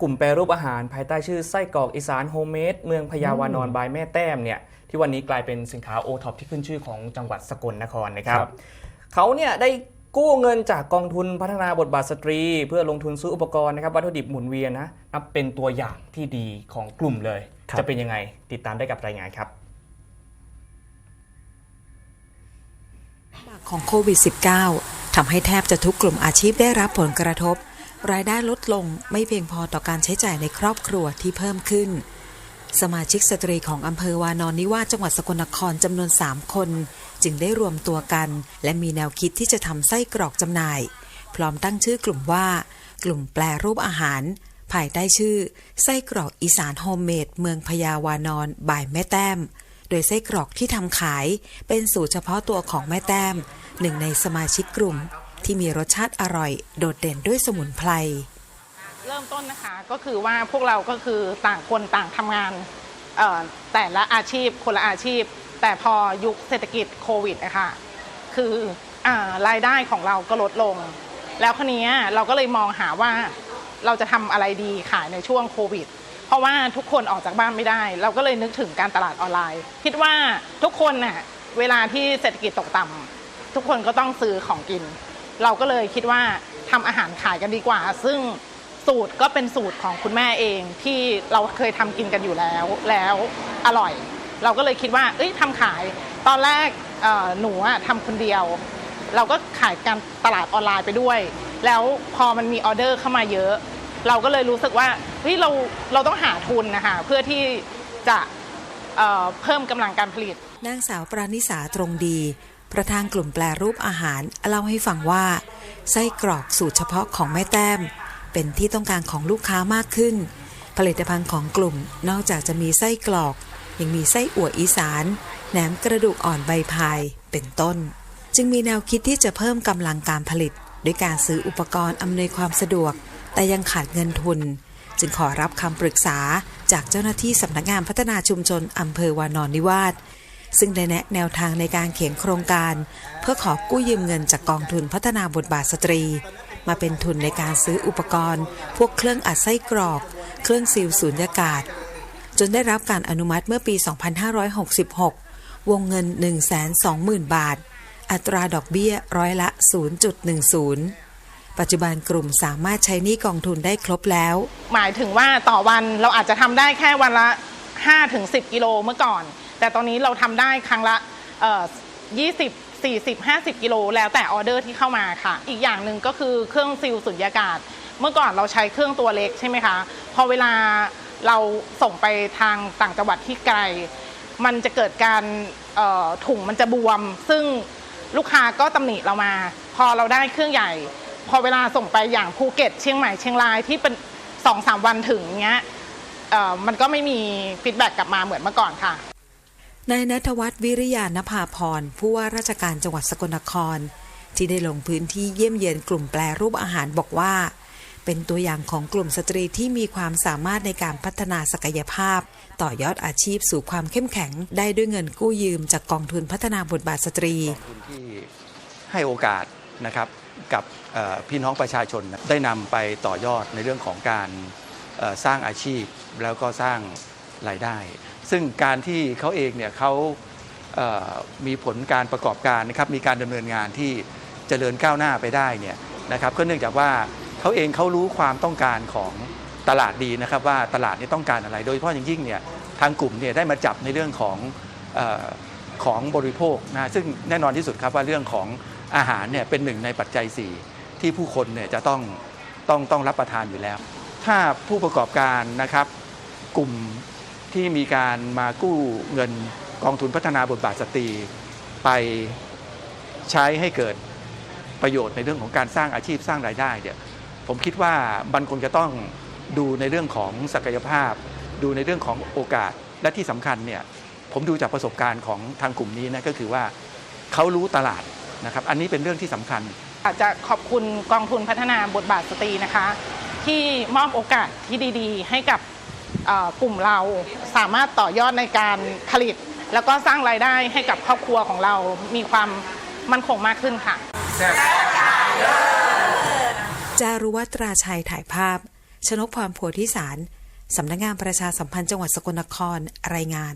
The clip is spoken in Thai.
กลุ่มแปรรูปอาหารภายใต้ชื่อไส้กรอกอีสานโฮมเมดเมืองพญาวานอนบายแม่แต้มเนี่ยที่วันนี้กลายเป็นสินค้าโอท็อปที่ขึ้นชื่อของจังหวัดสกลนครนะครับครับ เขาเนี่ยได้กู้เงินจากกองทุนพัฒนาบทบาทสตรี เพื่อลงทุนซื้ออุปกรณ์นะครับวัตถุดิบหมุนเวียนนะนับเป็นตัวอย่างที่ดีของกลุ่มเลย ครับ จะเป็นยังไงติดตามได้กับรายงานครับ ของโควิด -19 ทำให้แทบจะทุกกลุ่มอาชีพได้รับผลกระทบ รายได้ลดลงไม่เพียงพอต่อการใช้จ่ายในครอบครัวที่เพิ่มขึ้น สมาชิกสตรีของอำเภอวานอนนิวาสจังหวัดสกลนครจำนวน 3 คน จึงได้รวมตัวกัน และมีแนวคิดที่จะทำไส้กรอกจำหน่าย พร้อมตั้งชื่อกลุ่มว่า กลุ่มแปลรูปอาหาร ภายใต้ชื่อ ไส้กรอกอีสานโฮมเมดเมืองพญาวานอนบ่ายแม่แต้ม โดยไส้กรอกที่ทำขาย เป็นสูตรเฉพาะตัวของแม่แต้มหนึ่งในสมาชิกกลุ่ม ที่มีรสชาติอร่อย โดดเด่นด้วยสมุนไพร เริ่มต้นนะคะก็คือว่าพวกเราก็คือต่างคนต่างทำงานเอ่อแต่ละอาชีพคนละอาชีพ แต่พอยุคเศรษฐกิจโควิดนะคะคืออารายได้ของเราก็ลดลง แล้วคราวนี้เราก็เลยมองหาว่าเราจะทำอะไรดีขายในช่วงโควิด เพราะว่าทุกคนออกจากบ้านไม่ได้ เราก็เลยนึกถึงการตลาดออนไลน์ คิดว่าทุกคนน่ะเวลาที่เศรษฐกิจตกต่ำทุกคนก็ต้องซื้อของกิน เราก็เลยคิดว่าทำอาหารขายกันดีกว่า ซึ่งสูตรก็เป็นสูตรของคุณแม่เองที่เราเคยทำกินกันอยู่แล้วแล้วอร่อย เราก็เลยคิดว่า เอ้ยทำขายตอนแรกหนูอะทำคนเดียว เราก็ขายการตลาดออนไลน์ไปด้วย แล้วพอมันมีออเดอร์เข้ามาเยอะ เราก็เลยรู้สึกว่าเฮ้ยเราเราต้องหาทุนนะคะเพื่อที่จะเเพิ่มกำลังการผลิตนางสาวปราณิสาตรงดี ประธานกลุ่มแปลรูปอาหารเล่าให้ฟังว่า ไส้กรอกสูตรเฉพาะของแม่แต้ม เป็นที่ต้องการของลูกค้ามากขึ้น ผลิตภัณฑ์ของกลุ่มนอกจากจะมีไส้กรอก ยังมีไส้อั่วอีสานแหนมกระดูกอ่อนใบพายเป็นต้น จึงมีแนวคิดที่จะเพิ่มกำลังการผลิต ด้วยการซื้ออุปกรณ์อำนวยความสะดวก แต่ยังขาดเงินทุน จึงขอรับคำปรึกษาจากเจ้าหน้าที่สำนักงานพัฒนาชุมชนอำเภอวานอนนิวาส ซึ่งได้แนะแนวทางในการเขียนโครงการ เพื่อขอกู้ยืมเงินจากกองทุนพัฒนาบทบาทสตรี มาเป็นทุนในการซื้ออุปกรณ์ พวกเครื่องอัดไส้กรอก เครื่องซีลสูญญากาศ จนได้รับการอนุมัติเมื่อปี 2566 วงเงิน 120,000 บาท อัตราดอกเบี้ยร้อยละ 0.10ปัจจุบันกลุ่มสามารถใช้หนี้กองทุนได้ครบแล้ว หมายถึงว่าต่อวันเราอาจจะทำได้แค่วันละ 5-10 กิโลเมื่อก่อน แต่ตอนนี้เราทำได้ครั้งละเอ่อ20 40 50 กิโลแล้วแต่ออเดอร์ที่เข้ามาค่ะ อีกอย่างหนึ่งก็คือเครื่องซิลสุญญากาศ เมื่อก่อนเราใช้เครื่องตัวเล็กใช่ไหมคะ พอเวลาเราส่งไปทางต่างจังหวัดที่ไกล มันจะเกิดการถุงมันจะบวม ซึ่งลูกค้าก็ตำหนิเรามา พอเราได้เครื่องใหญ่ พอเวลาส่งไปอย่างภูเก็ต เชียงใหม่เชียงรายที่เป็นสองสามวันถึงเงี้ยมันก็ไม่มีฟีดแบ็กกลับมาเหมือนเมื่อก่อนค่ะ นายนัทวัฒน์วิริยานภาพรผู้ว่าราชการจังหวัดสกลนคร ที่ได้ลงพื้นที่เยี่ยมเยียนกลุ่มแปรรูปอาหารบอกว่า เป็นตัวอย่างของกลุ่มสตรีที่มีความสามารถในการพัฒนาศักยภาพ ต่อยอดอาชีพสู่ความเข้มแข็ง ได้ด้วยเงินกู้ยืมจากกองทุนพัฒนาบทบาทสตรีกองทุนที่ให้โอกาสนะครับกับพี่น้องประชาชนได้นำไปต่อยอดในเรื่องของการสร้างอาชีพแล้วก็สร้างรายได้ ซึ่งการที่เขาเองเนี่ยเขาเมีผลการประกอบการนะครับมีการดำเนินงานที่เจริญก้าวหน้าไปได้เนี่ยนะครับก็เนื่องจากว่าเขาเองเขารู้ความต้องการของตลาดดีนะครับว่าตลาดนี้ต้องการอะไร โดยเฉพาะอย่างยิ่งเนี่ยทางกลุ่มเนี่ยได้มาจับในเรื่องของออของบริโภคนะซึ่งแน่นอนที่สุดครับว่าเรื่องของอาหารเนี่ยเป็นหนึ่งในปัจจัย 4 ที่ผู้คนเนี่ยจะต้องต้องต้องรับประทานอยู่แล้ว ถ้าผู้ประกอบการนะครับกลุ่ม ที่มีการมากู้เงินกองทุนพัฒนาบทบาทสตรี ไปใช้ให้เกิดประโยชน์ในเรื่องของการสร้างอาชีพสร้างรายได้เนี่ยผมคิดว่ามันคงจะต้องดูในเรื่องของศักยภาพ ดูในเรื่องของโอกาสและที่สำคัญเนี่ยผมดูจากประสบการณ์ของทางกลุ่มนี้นะก็คือว่าเขารู้ตลาดนะครับ อันนี้เป็นเรื่องที่สำคัญอาจจะขอบคุณกองทุนพัฒนาบทบาทสตรีนะคะ ที่มอบโอกาสที่ดี ๆ ให้กับ กลุ่มเราสามารถต่อยอดในการผลิต แล้วก็สร้างรายได้ให้กับครอบครัวของเรามีความมั่นคงมากขึ้นค่ะ จารุวัตราชัยถ่ายภาพ ชนกพรโพธิสาร สำนักงงานประชาสัมพันธ์จังหวัดสกลนครรายงาน